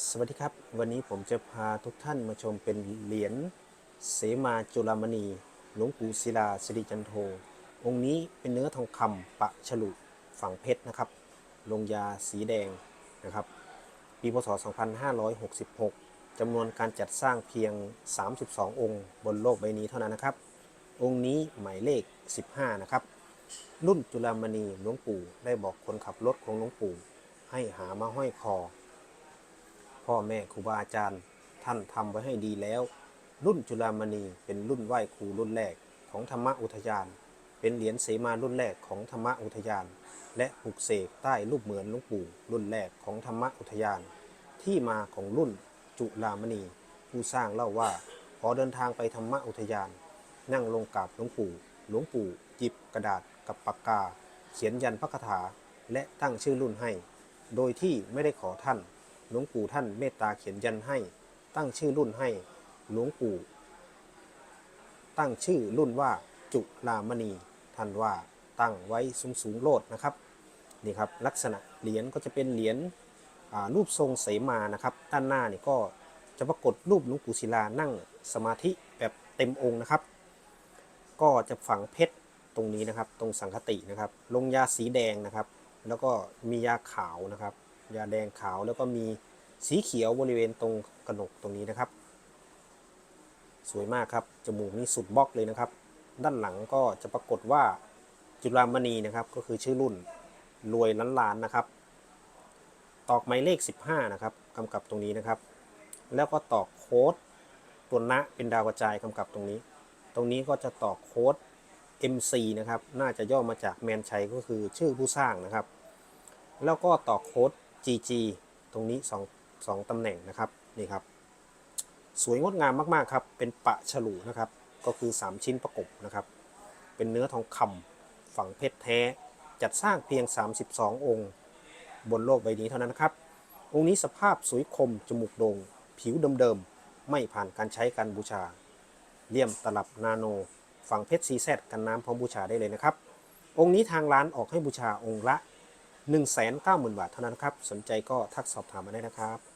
สวัสดีครับ วันนี้ผมจะพาทุกท่านมาชมเป็นเหรียญเสมาจุลามณีหลวงปู่ศิลาสิริจันโท องค์นี้เป็นเนื้อทองคำปะฉลุฝังเพชรนะครับ ลงยาสีแดงนะครับ ปีพศ 2566 จำนวนการจัดสร้างเพียง 32 องค์บนโลกใบนี้เท่านั้นนะครับ องค์นี้หมายเลข 15 นะครับ รุ่นจุลามณีหลวงปู่ได้บอกคนขับรถของหลวงปู่ ให้หามาห้อยคอ พ่อแม่ครูบาอาจารย์ ท่านทำไว้ให้ดีแล้ว รุ่นจุลามณีเป็นรุ่นไหว้ครูรุ่นแรกของธรรมอุทยาน เป็นเหรียญเสมารุ่นแรกของธรรมอุทยาน และปลุกเสกใต้รูปเหมือนหลวงปู่รุ่นแรกของธรรมอุทยาน ที่มาของรุ่นจุลามณี ผู้สร้างเล่าว่าพอเดินทางไปธรรมอุทยาน นั่งลงกราบหลวงปู่ หลวงปู่หยิบกระดาษกับปากกา เขียนยันพระคาถา และตั้งชื่อรุ่นให้ โดยที่ไม่ได้ขอท่าน หลวงปู่ท่านเมตตาเขียนยันให้ ตั้งชื่อรุ่นให้ หลวงปู่ ตั้งชื่อรุ่นว่าจุลามณีท่านว่าตั้งไว้สูงสูงโลดนะครับนี่ครับลักษณะเหรียญก็จะเป็นเหรียญรูปทรงเสมานะครับด้านหน้านี่ก็จะปรากฏรูปหลวงปู่ศิลานั่งสมาธิแบบเต็มองค์นะครับ ก็จะฝังเพชรตรงนี้นะครับ ตรงสังคตินะครับ ลงยาสีแดงนะครับ แล้วก็มียาขาวนะครับ ยาแดงขาวแล้วก็มีสีเขียวบริเวณตรงกระหนกตรงนี้นะครับ สวยมากครับ จมูกนี่สุดบล็อกเลยนะครับ ด้านหลังก็จะปรากฏว่าจุลามณีนะครับ ก็คือชื่อรุ่นรวยล้านล้านนะครับ ตอกหมายเลข 15 นะครับกำกับตรงนี้นะครับ แล้วก็ตอกโค้ดตัวนะเป็นดาวกระจายกำกับตรงนี้ ตรงนี้ก็จะตอกโค้ด MC นะครับ น่าจะย่อมาจากแมนชัยก็คือชื่อผู้สร้างนะครับ แล้วก็ต่อโค้ด GG ตรงนี้2 2ตำแหน่งนะครับนี่ครับ สวยงดงามมากๆครับ เป็นปะฉลูนะครับ ก็คือ 3 ชิ้นประกบนะครับ เป็นเนื้อทองคำฝังเพชรแท้ จัดสร้างเพียง 32 องค์ บนโลกใบนี้เท่านั้นนะครับ องค์นี้สภาพสวยคม จมูกโดง่งผิวเดิมๆ ไม่ผ่านการใช้การบูชา เลี่ยมตลับนาโน ฝังเพชรซีแซดกันน้ำพร้อมบูชาได้เลยนะครับ องค์นี้ทางร้านออกให้บูชาองค์ละ 190,000 บาทเท่านั้นครับ สนใจก็ทักสอบถามมาได้นะครับ